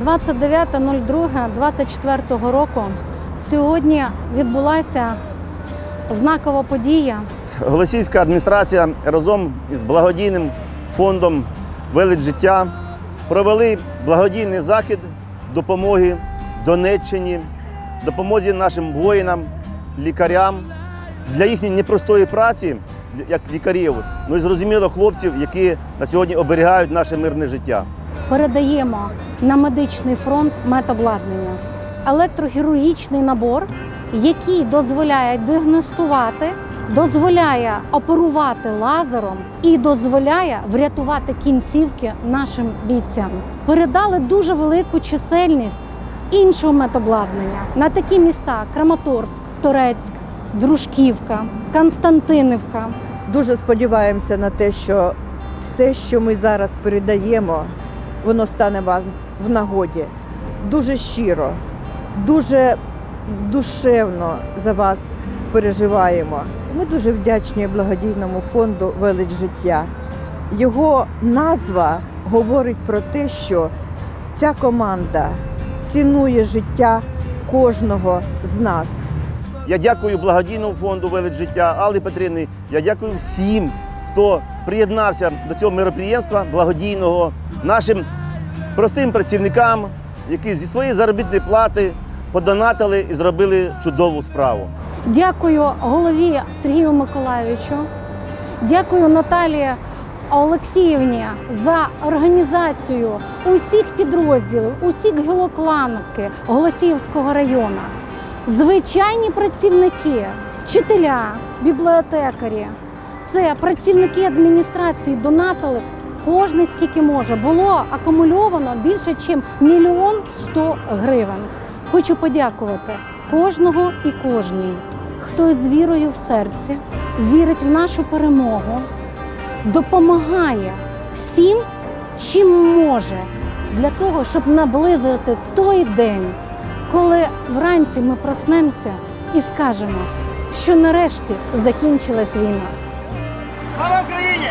29.02.24 року сьогодні відбулася знакова подія. Голосівська адміністрація разом із благодійним фондом Велич життя провели благодійний захід допомоги Донеччині, допомозі нашим воїнам, лікарям для їхньої непростої праці, як лікарів, ну і зрозуміло хлопців, які на сьогодні оберігають наше мирне життя. Передаємо на медичний фронт медобладнання, електрохірургічний набор, який дозволяє діагностувати, дозволяє оперувати лазером і дозволяє врятувати кінцівки нашим бійцям. Передали дуже велику чисельність іншого медобладнання на такі міста: Краматорськ, Торецьк, Дружківка, Константинівка. Дуже сподіваємося на те, що все, що ми зараз передаємо, воно стане вам в нагоді. Дуже щиро, дуже душевно за вас переживаємо. Ми дуже вдячні благодійному фонду Велич життя. Його назва говорить про те, що ця команда цінує життя кожного з нас. Я дякую благодійному фонду Велич життя Алли Петрівни. Я дякую всім, хто приєднався до цього мероприємства благодійного, нашим простим працівникам, які зі своєї заробітної плати подонатили і зробили чудову справу. Дякую голові Сергію Миколайовичу. Дякую Наталії Олексіївні за організацію усіх підрозділів, усіх гілокланки Голосіївського району. Звичайні працівники, вчителя, бібліотекарі, це працівники адміністрації донатили. Кожний скільки може було акумульовано більше, ніж мільйон сто гривень. Хочу подякувати кожного і кожній, хто з вірою в серці вірить в нашу перемогу, допомагає всім, чим може, для того, щоб наблизити той день, коли вранці ми проснемося і скажемо, що нарешті закінчилась війна. Слава Україні!